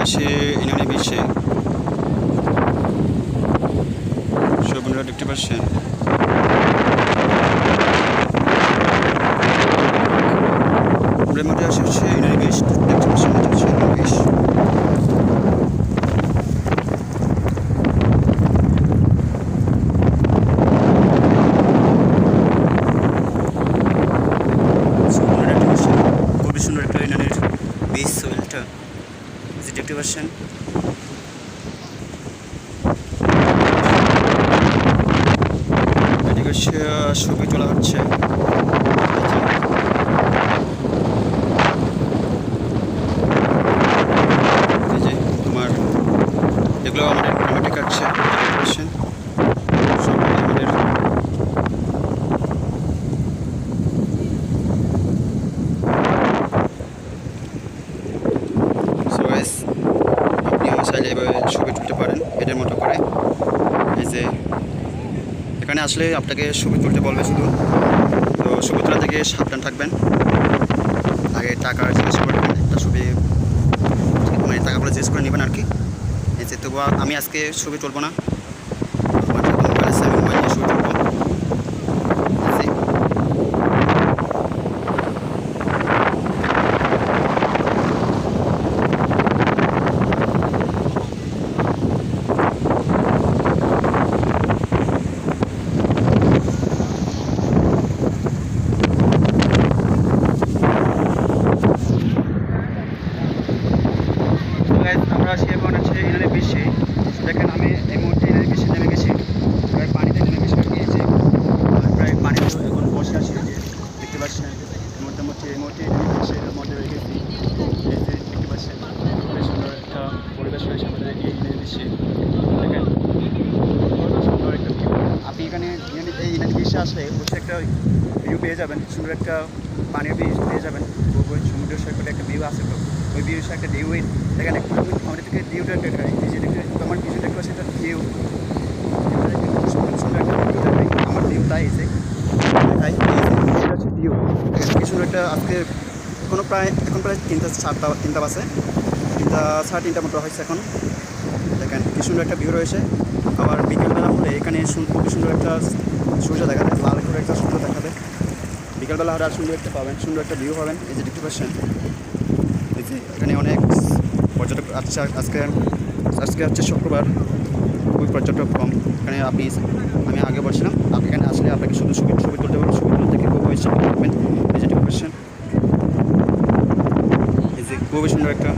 ऐसे इन्होंने पीछे যে দেখতে পাচ্ছেন এদিকে ছবি তোলা হচ্ছে এই যে আমার এগুলো আমাদের গ্রামাটিক কাটছে দেখতে পাচ্ছেন সব আমাদের সো গাইস আপনিও চাইলে এভাবে ছবি তুলতে পারেন এদের মতো করে এই যে এখানে আসলে আপনাকে ছবি তুলতে বলবে শুধু। তো ছবি তোলা থেকে সাবধান থাকবেন। আগে টাকা জিজ্ঞেস করবেন একটা ছবি মানে টাকাগুলো জিজ্ঞেস করে নেবেন আর কি। এই যে তবু আমি আজকে ছবি তুলব না আমার যখন মোবাইল আছে আমি মোবাইল নিয়ে ছবি তুলবো এই যে Guys, আমরা আছি এখন হচ্ছে ইনানি বিচে দেখেন আমি এই মুহূর্তে ইনানি বিচে নেমে গেছি প্রায় পানিতে নেমে গেছি গিয়েছি প্রায় পানিতে এখন বসে আছি দেখতে পাচ্ছেন? এই বিচের মধ্যে এই যে, দেখতে পাচ্ছেন? খুবই সুন্দর একটা পরিবেশ রয়েছে আমাদের এই বিচে দেখেন সুন্দর একটা view। আপনি এখানে এই বিচে আসলে বসে একটা ভিউ পেয়ে যাবেন। সুন্দর একটা পানির বিচ পেয়ে যাবেন। সমুদ্র সৈকতে একটা ভিউ আছে তো। ওই ভিউ একটা ভিউ দেখেন, একটু থেকে ভিউটা দেখাই এই যে দেখতে আমার কিছু দেখতে পাচ্ছি একটা ভিউ সুন্দর সুন্দর একটা ভিউ দেখাই আমার ভিউ তাই এসে তাই এটা হচ্ছে ভিউ দেখেন কি সুন্দর একটা আজকে এখনও প্রায় এখন প্রায় তিনটা চারটা তিনটা বাসে তিনটা, সাড়ে তিনটা মতো হয়েছে এখন। দেখেন, কি সুন্দর একটা ভিউ রয়েছে। আবার বিকেলবেলা হলে এখানে খুবই সুন্দর একটা সূর্য দেখা যায়। লাল করে একটা সূর্য দেখা যায়। বিকেলবেলা হলে আর সুন্দর একটা পাবেন, সুন্দর একটা ভিউ পাবেন। এই যে দেখতে পাচ্ছেন, এই যে এখানে অনেক পর্যটক আচ্ছা আজকে আজকে হচ্ছে শুক্রবার। খুবই পর্যটক কম। এখানে আপনি আমি আগে বলছিলাম আপনি এখানে আসলে আপনাকে শুধু ছবি ছবি তুলতে পারবেন ছবি তুলতে থেকে খুব ইচ্ছা করবেন এই যে দেখতে পাচ্ছেন এই যে খুবই সুন্দর একটা